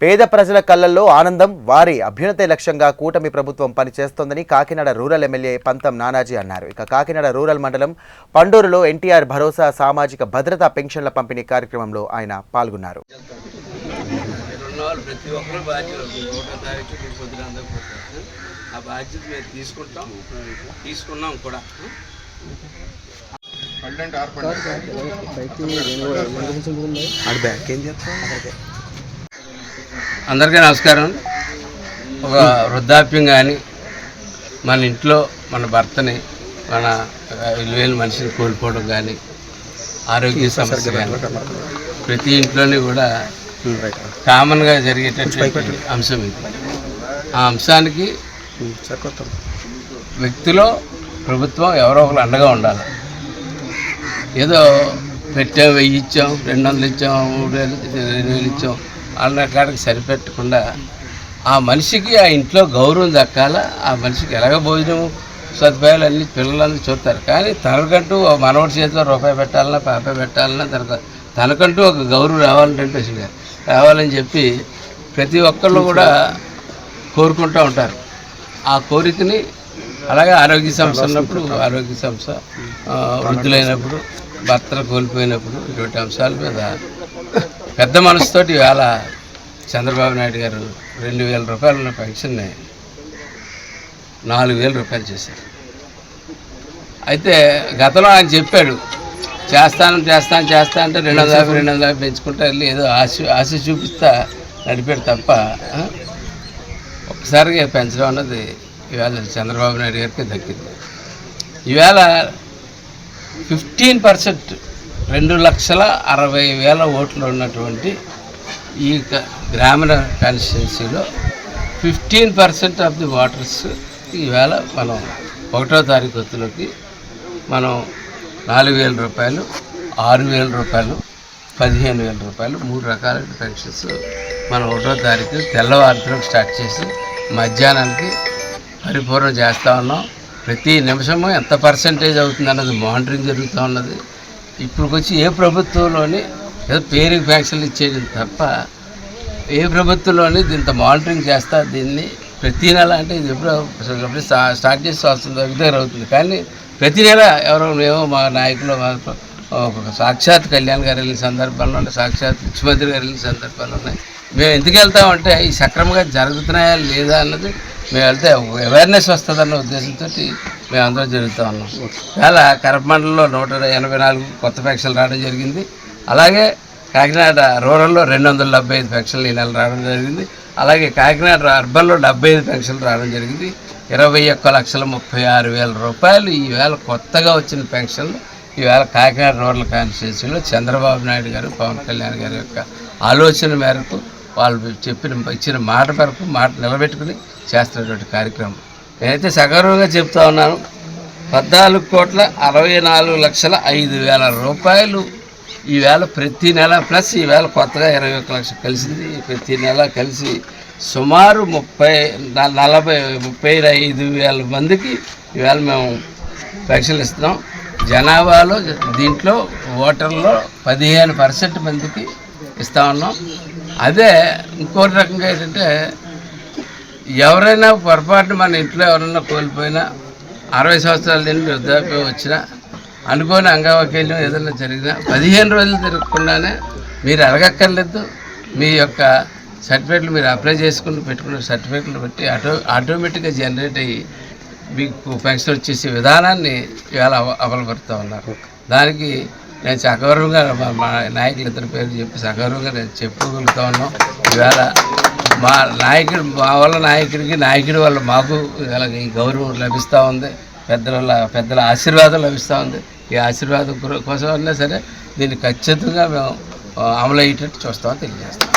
పేద ప్రజల కళ్ళల్లో ఆనందం వారి అభ్యున్నతే లక్ష్యంగా కూటమి ప్రభుత్వం పనిచేస్తోందని కాకినాడ రూరల్ ఎమ్మెల్యే పంతం నానాజీ అన్నారు ఇక కాకినాడ రూరల్ మండలం పండూరులో ఎన్టీఆర్ భరోసా సామాజిక భద్రతా పెన్షన్ల పంపిణీ కార్యక్రమంలో ఆయన పాల్గొన్నారు అందరికీ నమస్కారం. ఒక వృద్ధాప్యం కానీ మన ఇంట్లో మన భర్తని మన విలువైన మనిషిని కోల్పోవడం కానీ ఆరోగ్య సమస్య కానీ ప్రతి ఇంట్లోని కూడా కామన్గా జరిగేటటువంటి అంశం ఇది. ఆ అంశానికి వ్యక్తిలో ప్రభుత్వం ఎవరో ఒకరు అండగా ఉండాలి. ఏదో పెట్టాం వెయ్యి ఇచ్చాం రెండు వందలు ఇచ్చాం మూడు వేలు రెండు వేలు ఇచ్చాం అన్న కాడికి సరిపెట్టకుండా ఆ మనిషికి ఆ ఇంట్లో గౌరవం దక్కాల? ఆ మనిషికి ఎలాగ భోజనం సదుపాయాలు అన్ని పిల్లలందరూ చూస్తారు. కానీ తనకంటూ ఓ మనవడి చేతిలో రూపాయి పెట్టాలన్నా పాప పెట్టాలన్నా తనకు తనకంటూ ఒక గౌరవం రావాలంటే రావాలని చెప్పి ప్రతి ఒక్కళ్ళు కూడా కోరుకుంటూ ఉంటారు. ఆ కోరికని అలాగే ఆరోగ్య సమస్య ఉన్నప్పుడు ఆరోగ్య సమస్య వృద్ధులైనప్పుడు భర్తలు కోల్పోయినప్పుడు ఇటువంటి అంశాల మీద పెద్ద మనసుతోటి ఇవాళ చంద్రబాబు నాయుడు గారు రెండు వేల రూపాయలు ఉన్న పెన్షన్ని నాలుగు వేల రూపాయలు చేశారు. అయితే గతంలో ఆయన చెప్పాడు చేస్తాను చేస్తాను చేస్తా అంటే రెండు వందల యాభై రెండు వందల యాభై పెంచుకుంటా వెళ్ళి ఏదో ఆశ ఆశ చూపిస్తా నడిపాడు తప్ప ఒక్కసారిగా పెంచడం అన్నది ఇవాళ చంద్రబాబు నాయుడు గారికి దక్కింది. ఈవేళ ఫిఫ్టీన్ పర్సెంట్ రెండు లక్షల అరవై వేల ఓట్లు ఉన్నటువంటి ఈ గ్రామీణ కాన్స్టిట్యున్సీలో fifteen percent of the waters ఈవేళ మనం ఒకటో తారీఖు వత్తులోకి మనం నాలుగు వేల రూపాయలు ఆరు వేల రూపాయలు పదిహేను వేల రూపాయలు మూడు రకాల పెన్షన్స్ మనం ఒకటో తారీఖు తెల్లవారుతో స్టార్ట్ చేసి మధ్యాహ్నానికి పరిపూర్ణం చేస్తూ ఉన్నాం. ప్రతి నిమిషము ఎంత పర్సంటేజ్ అవుతుంది అన్నది మానిటరింగ్ జరుగుతూ ఉన్నది. ఇప్పుడు వచ్చి ఏ ప్రభుత్వంలోని ఏదో పేరుకి ఫ్యాక్షన్లు ఇచ్చేది తప్ప ఏ ప్రభుత్వంలోని దీంత మానిటరింగ్ చేస్తా దీన్ని ప్రతి నెల అంటే ఇది ఎప్పుడో స్టార్ట్ చేసి వస్తుంది దగ్గర అవుతుంది. కానీ ప్రతి నెల ఎవరో మేము మా నాయకులు మా సాక్షాత్ కళ్యాణ్ గారు వెళ్ళిన సందర్భాలు ఉన్నాయి సాక్షాత్ ముఖ్యమంత్రి గారు వెళ్ళిన సందర్భాలు ఉన్నాయి. మేము ఎందుకు వెళ్తామంటే ఈ సక్రమంగా జరుగుతున్నాయా లేదా అన్నది మేము వెళ్తే అవేర్నెస్ వస్తుందన్న ఉద్దేశంతో మేము అందరం జరుగుతూ ఉన్నాం. ఇవాళ కరపమండలంలో నూట ఎనభై నాలుగు కొత్త ఫ్యాక్షన్లు రావడం జరిగింది. అలాగే కాకినాడ రూరల్లో రెండు వందల డెబ్బై ఐదు ఫ్యాక్షన్లు ఈ నెల రావడం జరిగింది. అలాగే కాకినాడ అర్బన్లో డెబ్బై ఐదు ఫ్యాక్షన్లు రావడం జరిగింది. ఇరవై ఒక్క లక్షల ముప్పై ఆరు వేల రూపాయలు ఈవేళ కొత్తగా వచ్చిన పెన్షన్లు ఈవేళ కాకినాడ రూరల్ కాన్స్టిట్యున్సీలో చంద్రబాబు నాయుడు గారు పవన్ కళ్యాణ్ గారి యొక్క ఆలోచన మేరకు వాళ్ళు చెప్పిన ఇచ్చిన మాట వరకు మాట నిలబెట్టుకుని చేస్తున్నటువంటి కార్యక్రమం. నేనైతే సగర్వంగా చెప్తా ఉన్నాను. పద్నాలుగు కోట్ల అరవై నాలుగు లక్షల ఐదు వేల రూపాయలు ఈవేళ ప్రతి నెల ప్లస్ ఈవేళ కొత్తగా ఇరవై ఒక్క లక్షలు కలిసింది. ప్రతి నెల కలిసి సుమారు ముప్పై నలభై ముప్పై ఐదు వేల మందికి ఈవేళ మేము పరీక్షలు ఇస్తున్నాం. జనాభాలో దీంట్లో ఓటర్లో పదిహేను పర్సెంట్ మందికి ఇస్తా ఉన్నాం. అదే ఇంకో రకంగా ఏంటంటే ఎవరైనా పొరపాటున మన ఇంట్లో ఎవరైనా కోల్పోయినా అరవై సంవత్సరాల నుండి వృద్ధాప్యం వచ్చినా అనుకోని అంగవైకల్యం ఏదైనా జరిగినా పదిహేను రోజులు తిరగకుండానే మీరు అడగక్కర్లేదు. మీ యొక్క సర్టిఫికేట్లు మీరు అప్లై చేసుకుని పెట్టుకున్న సర్టిఫికేట్లు బట్టి ఆటో ఆటోమేటిక్గా జనరేట్ అయ్యి మీకు పెన్షన్ వచ్చేసే విధానాన్ని ఇవాళ అవ- అమలుపరుస్తూ ఉన్నారు. దానికి నేను సగౌరవంగా మా మా నాయకులు ఇద్దరు పేరు చెప్పి సగౌరవంగా నేను చెప్పుకోగలుగుతా ఉన్నాం. ఇవాళ మా నాయకుడు మా వల్ల నాయకుడికి నాయకుడి వల్ల మాకు ఇవాళ ఈ గౌరవం లభిస్తూ ఉంది. పెద్దల పెద్దల ఆశీర్వాదం లభిస్తూ ఉంది. ఈ ఆశీర్వాదం కోసం అయినా సరే దీన్ని ఖచ్చితంగా మేము అమలు అయ్యేటట్టు చూస్తామని తెలియజేస్తాం.